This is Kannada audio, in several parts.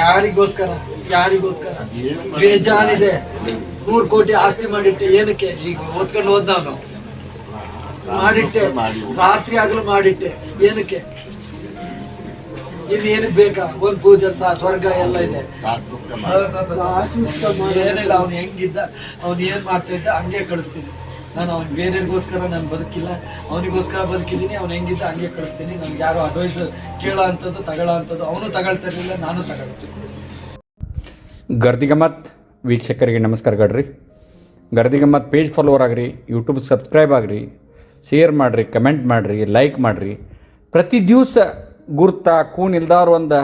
ಯಾರಿಗೋಸ್ಕರ? ಯಾರಿಗೋಸ್ಕರ? ಬೇಜಾನಿದೆ. ನೂರು ಕೋಟಿ ಆಸ್ತಿ ಮಾಡಿಟ್ಟೆ. ಏನಕ್ಕೆ? ಈಗ ಓದ್ಕೊಂಡು ಹೋದವನು ಮಾಡಿಟ್ಟೆ. ರಾತ್ರಿ ಆಗಲು ಮಾಡಿಟ್ಟೆ. ಏನಕ್ಕೆ? ಇಲ್ಲಿ ಏನಕ್ಕೆ ಬೇಕಾ? ಒಂದ್ ಪೂಜೆ ಸ್ವರ್ಗ ಎಲ್ಲ ಇದೆ. ಏನಿಲ್ಲ ಅವ್ನು ಹೆಂಗಿದ್ದ ಅವ್ನು ಏನ್ ಮಾಡ್ತಾ ಇದ್ದ ಹಂಗೆ ಕಳಿಸ್ತೀನಿ. ನಾನು ಅವ್ನು ಬೇರೆಯವ್ರಿಗೋಸ್ಕರ ನಾನು ಬದುಕಿಲ್ಲ, ಅವನಿಗೋಸ್ಕರ ಬದುಕಿದ್ದೀನಿ, ಅವ್ನು ಹೆಂಗಿದ್ದ ಹಂಗೆ ಕಳಿಸ್ತೀನಿ. ನನ್ಗೆ ಯಾರು ಅಡ್ವೈಸ್ ಕೇಳೋ ಅಂಥದ್ದು, ತಗೊಳ್ಳೋ ಅಂಥದ್ದು, ಅವನು ತಗೊಳ್ತಿರ್ಲಿಲ್ಲ ನಾನು ತಗೊಳ್ತೀನಿ ಗರ್ದಿಗಮ್ಮತ್ ವೀಕ್ಷಕರಿಗೆ ನಮಸ್ಕಾರ ಗಡ್ರಿ. ಗರ್ದಿಗಮ್ಮತ್ ಪೇಜ್ ಫಾಲೋವರ್ ಆಗ್ರಿ ಯೂಟ್ಯೂಬ್ ಸಬ್ಸ್ಕ್ರೈಬ್ ಆಗ್ರಿ ಶೇರ್ ಮಾಡಿರಿ ಕಮೆಂಟ್ ಮಾಡಿರಿ ಲೈಕ್ ಮಾಡಿರಿ. ಪ್ರತಿ ದಿವಸ ಗುರ್ತ, ಕೂನ್ ಇಲ್ದಾರ ಒಂದು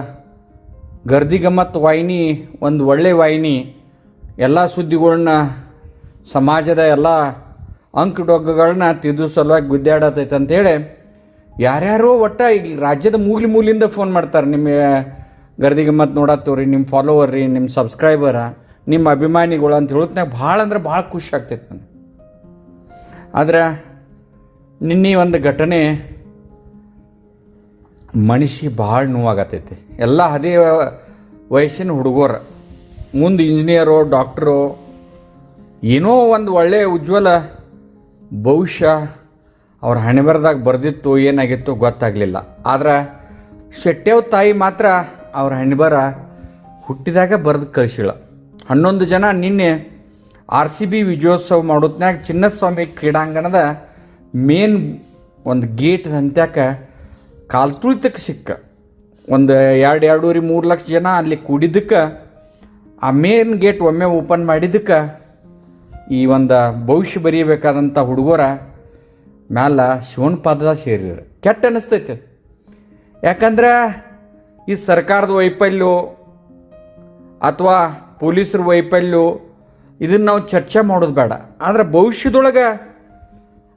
ಗರ್ದಿಗಮ್ಮತ್ ವಾಹಿನಿ, ಒಂದು ಒಳ್ಳೆ ವಾಹಿನಿ, ಎಲ್ಲ ಸುದ್ದಿಗಳನ್ನ ಸಮಾಜದ ಎಲ್ಲ ಅಂಕ್ ಡೊಗ್ಗಗಳನ್ನ ತಿದ್ದು ಸಲುವಾಗಿ ಗುದ್ದಾಡತೈತೆ ಅಂತೇಳಿ ಯಾರ್ಯಾರೋ ಒಟ್ಟ ಈಗ ರಾಜ್ಯದ ಮೂಲಿ ಮೂಲಿಂದ ಫೋನ್ ಮಾಡ್ತಾರೆ. ನಿಮ್ಮ ಗರ್ದಿಗೆ ನೋಡತ್ತೋ ರೀ ನಿಮ್ಮ ಫಾಲೋವರ್ ರೀ ನಿಮ್ಮ ಸಬ್ಸ್ಕ್ರೈಬರ ನಿಮ್ಮ ಅಭಿಮಾನಿಗಳು ಅಂತ ಹೇಳೋತ್ನಾಗ ಭಾಳ ಅಂದ್ರೆ ಭಾಳ ಖುಷಿ ಆಗ್ತೈತೆ ನನಗೆ. ಆದ್ರೆ ನಿನ್ನೆ ಒಂದು ಘಟನೆ ಮನುಷ್ಯ ಭಾಳ ನೋವಾಗತೈತಿ. ಎಲ್ಲ ಅದೇ ವಯಸ್ಸಿನ ಹುಡುಗರು, ಮುಂದೆ ಇಂಜಿನಿಯರು ಡಾಕ್ಟ್ರು ಏನೋ ಒಂದು ಒಳ್ಳೆಯ ಉಜ್ವಲ ಭವಿಷ್ಯ ಅವ್ರ ಹಣೆಬರದಾಗ ಬರೆದಿತ್ತು, ಏನಾಗಿತ್ತು ಗೊತ್ತಾಗಲಿಲ್ಲ. ಆದ್ರೆ ಶೆಟ್ಟೆವ್ ತಾಯಿ ಮಾತ್ರ ಅವ್ರ ಹಣೆಬರ ಹುಟ್ಟಿದಾಗ ಬರೆದು ಕಳಿಸಿಳ. ಹನ್ನೊಂದು ಜನ ನಿನ್ನೆ ಆರ್ ಸಿ ಬಿ ವಿಜಯೋತ್ಸವ ಮಾಡೋತ್ನಾಗ ಚಿನ್ನಸ್ವಾಮಿ ಕ್ರೀಡಾಂಗಣದ ಮೇನ್ ಒಂದು ಗೇಟ್ ಅಂತ್ಯಾಕ ಕಾಲ್ ತುಳಿತಕ್ಕೆ ಸಿಕ್ಕ. ಒಂದು ಎರಡು, ಎರಡೂವರೆ, ಮೂರು ಲಕ್ಷ ಜನ ಅಲ್ಲಿ ಕೂಡಿದ್ದಕ್ಕೆ ಆ ಮೇನ್ ಗೇಟ್ ಒಮ್ಮೆ ಓಪನ್ ಮಾಡಿದ್ದಕ್ಕೆ ಈ ಒಂದು ಭವಿಷ್ಯ ಬರೀಬೇಕಾದಂಥ ಹುಡುಗರ ಮ್ಯಾಲ ಶಿವನ ಪಾದದ ಸೇರಿದ್ರು ಕೆಟ್ಟ ಅನ್ನಿಸ್ತೈತೆ ಯಾಕಂದ್ರೆ ಈ ಸರ್ಕಾರದ ವೈಫಲ್ಯ ಅಥವಾ ಪೊಲೀಸರ ವೈಫಲ್ಯ ಇದನ್ನು ನಾವು ಚರ್ಚೆ ಮಾಡೋದು ಬೇಡ. ಆದರೆ ಭವಿಷ್ಯದೊಳಗೆ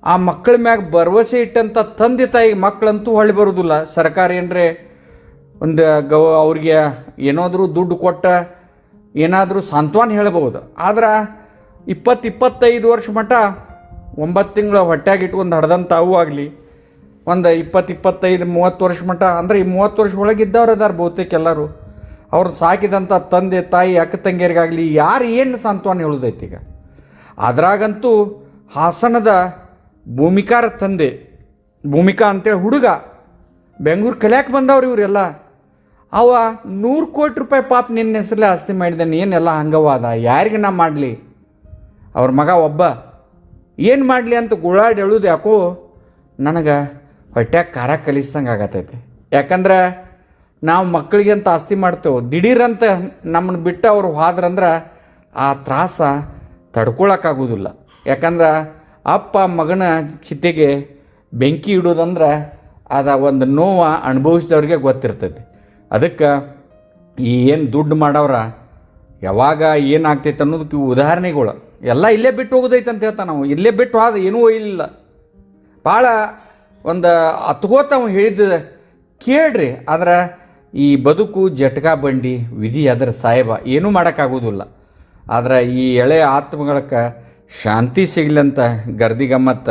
ಆ ಮಕ್ಕಳ ಮ್ಯಾಗ ಭರವಸೆ ಇಟ್ಟಂಥ ತಂದೆ ತಾಯಿ ಮಕ್ಕಳಂತೂ ಹೊಳ್ಳಿ ಬರೋದಿಲ್ಲ. ಸರ್ಕಾರ ಏನರೆ ಒಂದು ಗವ ಅವ್ರಿಗೆ ಏನಾದರೂ ದುಡ್ಡು ಕೊಟ್ಟ ಏನಾದರೂ ಸಾಂತ್ವನ ಹೇಳಬಹುದು. ಆದ್ರೆ ಇಪ್ಪತ್ತು ಇಪ್ಪತ್ತೈದು ವರ್ಷ ಮಟ್ಟ ಒಂಬತ್ತು ತಿಂಗಳ ಹೊಟ್ಯಾಗ ಇಟ್ಕೊಂಡು ಹಡ್ದಂಥ ಅವು ಆಗಲಿ. ಒಂದು ಇಪ್ಪತ್ತು ಇಪ್ಪತ್ತೈದು ಮೂವತ್ತು ವರ್ಷ ಮಟ್ಟ ಅಂದರೆ ಈ ಮೂವತ್ತು ವರ್ಷ ಒಳಗೆ ಇದ್ದವ್ರು ಅದಾರ ಬಹುತೇಕ ಎಲ್ಲರೂ. ಅವ್ರು ಸಾಕಿದಂಥ ತಂದೆ, ತಾಯಿ, ಅಕ್ಕ ತಂಗಿಯರಿಗಾಗಲಿ ಯಾರು ಏನು ಸಾಂತ್ವನ ಹೇಳೋದೈತಿ ಈಗ ಅದ್ರಾಗಂತೂ ಹಾಸನದ ಭೂಮಿಕಾರ ತಂದೆ, ಭೂಮಿಕಾ ಅಂತೇಳಿ ಹುಡುಗ, ಬೆಂಗಳೂರು ಕಲಿಯಾಕೆ ಬಂದವ್ರು ಇವರೆಲ್ಲ. ಅವ ನೂರು ಕೋಟಿ ರೂಪಾಯಿ ಪಾಪ ನಿನ್ನ ಹೆಸರಲ್ಲೇ ಆಸ್ತಿ ಮಾಡಿದ್ದಾನೆ ಏನೆಲ್ಲ ಹಂಗವಾದ ಯಾರಿಗೆ ನಾ ಮಾಡಲಿ? ಅವ್ರ ಮಗ ಒಬ್ಬ, ಏನು ಮಾಡಲಿ? ಅಂತ ಗುಳಾಡಿ ಹೇಳೋದು ಯಾಕೋ, ನನಗೆ ಹೊಟ್ಯಾಗ ಖಾರ ಕಲಿಸ್ದಂಗೆ ಆಗತೈತೆ. ಯಾಕಂದ್ರೆ ನಾವು ಮಕ್ಕಳಿಗೆ ಅಂತ ಆಸ್ತಿ ಮಾಡ್ತೇವೆ, ದಿಢೀರಂತ ನಮ್ಮನ್ನು ಬಿಟ್ಟು ಅವ್ರು ಹೋದ್ರಂದ್ರೆ ಆ ತ್ರಾಸ ತಡ್ಕೊಳಕ್ಕಾಗೋದಿಲ್ಲ. ಯಾಕಂದ್ರೆ ಅಪ್ಪ ಮಗನ ಚಿತೆಗೆ ಬೆಂಕಿ ಇಡೋದಂದ್ರೆ ಅದ ಒಂದು ನೋವು ಅನುಭವಿಸಿದವ್ರಿಗೆ ಗೊತ್ತಿರ್ತೈತಿ. ಅದಕ್ಕೆ ಈ ಏನು ದುಡ್ಡು ಮಾಡವ್ರ ಯಾವಾಗ ಏನಾಗ್ತೈತೆ ಅನ್ನೋದಕ್ಕೆ ಉದಾಹರಣೆಗಳು. ಎಲ್ಲ ಇಲ್ಲೇ ಬಿಟ್ಟು ಹೋಗೋದೈತೆ ಅಂತ ಹೇಳ್ತಾನೆ ನಾವು ಇಲ್ಲೇ ಬಿಟ್ಟು ಆದ ಏನೂ ಒಯ್ಯಲಿಲ್ಲ ಭಾಳ ಒಂದು ಅತ್ಕೋತ ಅವ ಹೇಳಿದ್ದ, ಕೇಳ್ರಿ, ಆದ್ರೆ ಈ ಬದುಕು ಜಟ್ಕಾ ಬಂಡಿ, ವಿಧಿ ಅದರ ಸಾಹೇಬ, ಏನೂ ಮಾಡೋಕ್ಕಾಗೋದಿಲ್ಲ. ಆದ್ರೆ ಈ ಎಳೆ ಆತ್ಮಗಳಕ್ಕೆ ಶಾಂತಿ ಸಿಗ್ಲಂತ ಗರ್ದಿ ಗಮ್ಮತ್ತ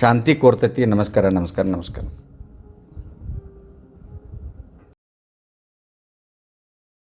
ಶಾಂತಿ ಕೋರ್ತೈತಿ. ನಮಸ್ಕಾರ ನಮಸ್ಕಾರ ನಮಸ್ಕಾರ.